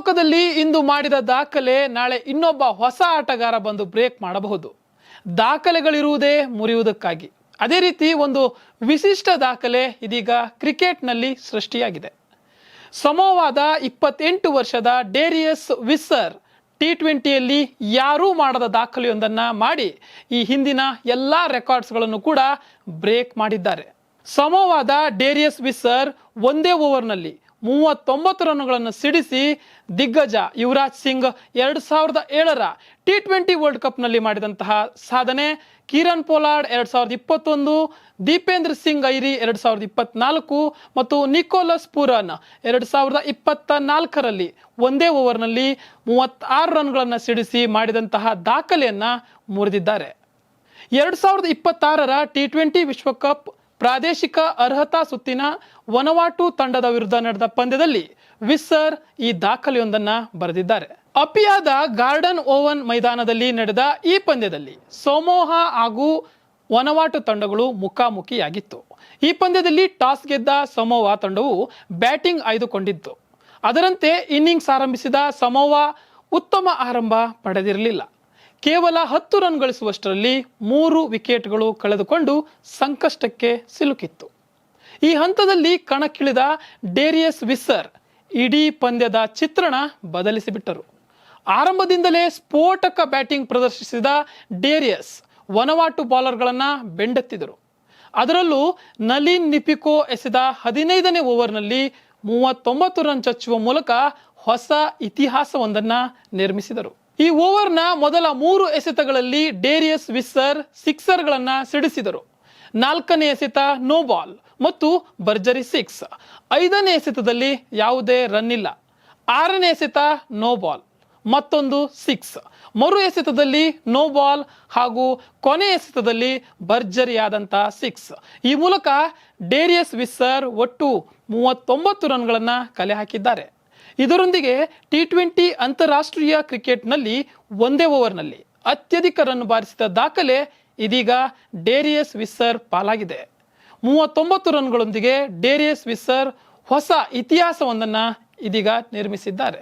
ಆಟೋಟೋಕದಲ್ಲಿ ಇಂದು ಮಾಡಿದ ದಾಖಲೆ ನಾಳೆ ಇನ್ನೊಬ್ಬ ಹೊಸ ಆಟಗಾರ ಬಂದು ಬ್ರೇಕ್ ಮಾಡಬಹುದು. ದಾಖಲೆಗಳಿರುವುದೇ ಮುರಿಯುವುದಕ್ಕಾಗಿ. ಅದೇ ರೀತಿ ಒಂದು ವಿಶಿಷ್ಟ ದಾಖಲೆ ಇದೀಗ ಕ್ರಿಕೆಟ್ನಲ್ಲಿ ಸೃಷ್ಟಿಯಾಗಿದೆ. ಸಮೋವಾದ ಇಪ್ಪತ್ತೆಂಟು ವರ್ಷದ ಡೇರಿಯಸ್ ವಿಸ್ಸರ್ ಟಿ ಟ್ವೆಂಟಿಯಲ್ಲಿ ಯಾರೂ ಮಾಡದ ದಾಖಲೆಯೊಂದನ್ನು ಮಾಡಿ ಈ ಹಿಂದಿನ ಎಲ್ಲ ರೆಕಾರ್ಡ್ಸ್ಗಳನ್ನು ಕೂಡ ಬ್ರೇಕ್ ಮಾಡಿದ್ದಾರೆ. ಸಮವಾದ ಡೇರಿಯಸ್ ವಿಸ್ಸರ್ ಒಂದೇ ಓವರ್ನಲ್ಲಿ ಮೂವತ್ತೊಂಬತ್ತು ರನ್ಗಳನ್ನು ಸಿಡಿಸಿ ದಿಗ್ಗಜ ಯುವರಾಜ್ ಸಿಂಗ್ ಎರಡು ಸಾವಿರದ ಏಳರ ಟಿ ಟ್ವೆಂಟಿ ವರ್ಲ್ಡ್ ಕಪ್ನಲ್ಲಿ ಮಾಡಿದಂತಹ ಸಾಧನೆ. ಕಿರಣ್ ಪೋಲಾರ್ಡ್ ಎರಡು ಸಾವಿರದ ಇಪ್ಪತ್ತೊಂದು, ದೀಪೇಂದ್ರ ಸಿಂಗ್ ಐರಿ ಎರಡು ಸಾವಿರದ ಇಪ್ಪತ್ನಾಲ್ಕು ಮತ್ತು ನಿಕೋಲಸ್ ಪೂರನ್ ಎರಡು ಸಾವಿರದ ಇಪ್ಪತ್ತ ನಾಲ್ಕರಲ್ಲಿ ಒಂದೇ ಓವರ್ನಲ್ಲಿ ಮೂವತ್ತಾರು ರನ್ಗಳನ್ನು ಸಿಡಿಸಿ ಮಾಡಿದಂತಹ ದಾಖಲೆಯನ್ನು ಮುರಿದಿದ್ದಾರೆ. ಎರಡು ಸಾವಿರದ ಇಪ್ಪತ್ತಾರರ ಟಿ ಟ್ವೆಂಟಿ ವಿಶ್ವಕಪ್ ಪ್ರಾದೇಶಿಕ ಅರ್ಹತಾ ಸುತ್ತಿನ ವನವಾಟು ತಂಡದ ವಿರುದ್ಧ ನಡೆದ ಪಂದ್ಯದಲ್ಲಿ ವಿಸ್ಸರ್ ಈ ದಾಖಲೆಯೊಂದನ್ನ ಬರೆದಿದ್ದಾರೆ. ಅಪಿಯಾದ ಗಾರ್ಡನ್ ಓವನ್ ಮೈದಾನದಲ್ಲಿ ನಡೆದ ಈ ಪಂದ್ಯದಲ್ಲಿ ಸೋಮೋಹ ಹಾಗೂ ವನವಾಟು ತಂಡಗಳು ಮುಖಾಮುಖಿಯಾಗಿತ್ತು. ಈ ಪಂದ್ಯದಲ್ಲಿ ಟಾಸ್ ಗೆದ್ದ ಸಮೋವಾ ತಂಡವು ಬ್ಯಾಟಿಂಗ್ ಆಯ್ದುಕೊಂಡಿತ್ತು. ಅದರಂತೆ ಇನ್ನಿಂಗ್ಸ್ ಆರಂಭಿಸಿದ ಸಮೋವಾ ಉತ್ತಮ ಆರಂಭ ಪಡೆದಿರಲಿಲ್ಲ. ಕೇವಲ ಹತ್ತು ರನ್ ಗಳಿಸುವಷ್ಟರಲ್ಲಿ ಮೂರು ವಿಕೆಟ್ಗಳು ಕಳೆದುಕೊಂಡು ಸಂಕಷ್ಟಕ್ಕೆ ಸಿಲುಕಿತ್ತು. ಈ ಹಂತದಲ್ಲಿ ಕಣಕ್ಕಿಳಿದ ಡೇರಿಯಸ್ ವಿಸ್ಸರ್ ಇಡೀ ಪಂದ್ಯದ ಚಿತ್ರಣ ಬದಲಿಸಿಬಿಟ್ಟರು. ಆರಂಭದಿಂದಲೇ ಸ್ಫೋಟಕ ಬ್ಯಾಟಿಂಗ್ ಪ್ರದರ್ಶಿಸಿದ ಡೇರಿಯಸ್ ವನವಾಟು ಬಾಲರ್ಗಳನ್ನು ಬೆಂಡೆತ್ತಿದರು. ಅದರಲ್ಲೂ ನಲಿನ್ ನಿಪಿಕೋ ಎಸೆದ ಹದಿನೈದನೇ ಓವರ್ನಲ್ಲಿ ಮೂವತ್ತೊಂಬತ್ತು ರನ್ ಚಚ್ಚುವ ಮೂಲಕ ಹೊಸ ಇತಿಹಾಸವೊಂದನ್ನು ನಿರ್ಮಿಸಿದರು. ಈ ಓವರ್ನ ಮೊದಲ ಮೂರು ಎಸೆತಗಳಲ್ಲಿ ಡೇರಿಯಸ್ ವಿಸ್ಸರ್ ಸಿಕ್ಸರ್ಗಳನ್ನು ಸಿಡಿಸಿದರು. ನಾಲ್ಕನೇ ಎಸೆತ ನೋ ಬಾಲ್ ಮತ್ತು ಭರ್ಜರಿ ಸಿಕ್ಸ್. ಐದನೇ ಎಸೆತದಲ್ಲಿ ಯಾವುದೇ ರನ್ ಇಲ್ಲ. ಆರನೇ ಎಸೆತ ನೋ ಬಾಲ್, ಮತ್ತೊಂದು ಸಿಕ್ಸ್. ಮರು ಎಸೆತದಲ್ಲಿ ನೋ ಬಾಲ್ ಹಾಗೂ ಕೊನೆ ಎಸೆತದಲ್ಲಿ ಭರ್ಜರಿಯಾದಂಥ ಸಿಕ್ಸ್. ಈ ಮೂಲಕ ಡೇರಿಯಸ್ ವಿಸ್ಸರ್ ಒಟ್ಟು ಮೂವತ್ತೊಂಬತ್ತು ರನ್ಗಳನ್ನು ಕಲೆ ಹಾಕಿದ್ದಾರೆ. ಇದರೊಂದಿಗೆ ಟಿ ಟ್ವೆಂಟಿ ಅಂತಾರಾಷ್ಟ್ರೀಯ ಕ್ರಿಕೆಟ್ನಲ್ಲಿ ಒಂದೇ ಓವರ್ನಲ್ಲಿ ಅತ್ಯಧಿಕ ರನ್ ಬಾರಿಸಿದ ದಾಖಲೆ ಇದೀಗ ಡೇರಿಯಸ್ ವಿಸ್ಸರ್ ಪಾಲಾಗಿದೆ. ಮೂವತ್ತೊಂಬತ್ತು ರನ್ಗಳೊಂದಿಗೆ ಡೇರಿಯಸ್ ವಿಸ್ಸರ್ ಹೊಸ ಇತಿಹಾಸವೊಂದನ್ನು ಇದೀಗ ನಿರ್ಮಿಸಿದ್ದಾರೆ.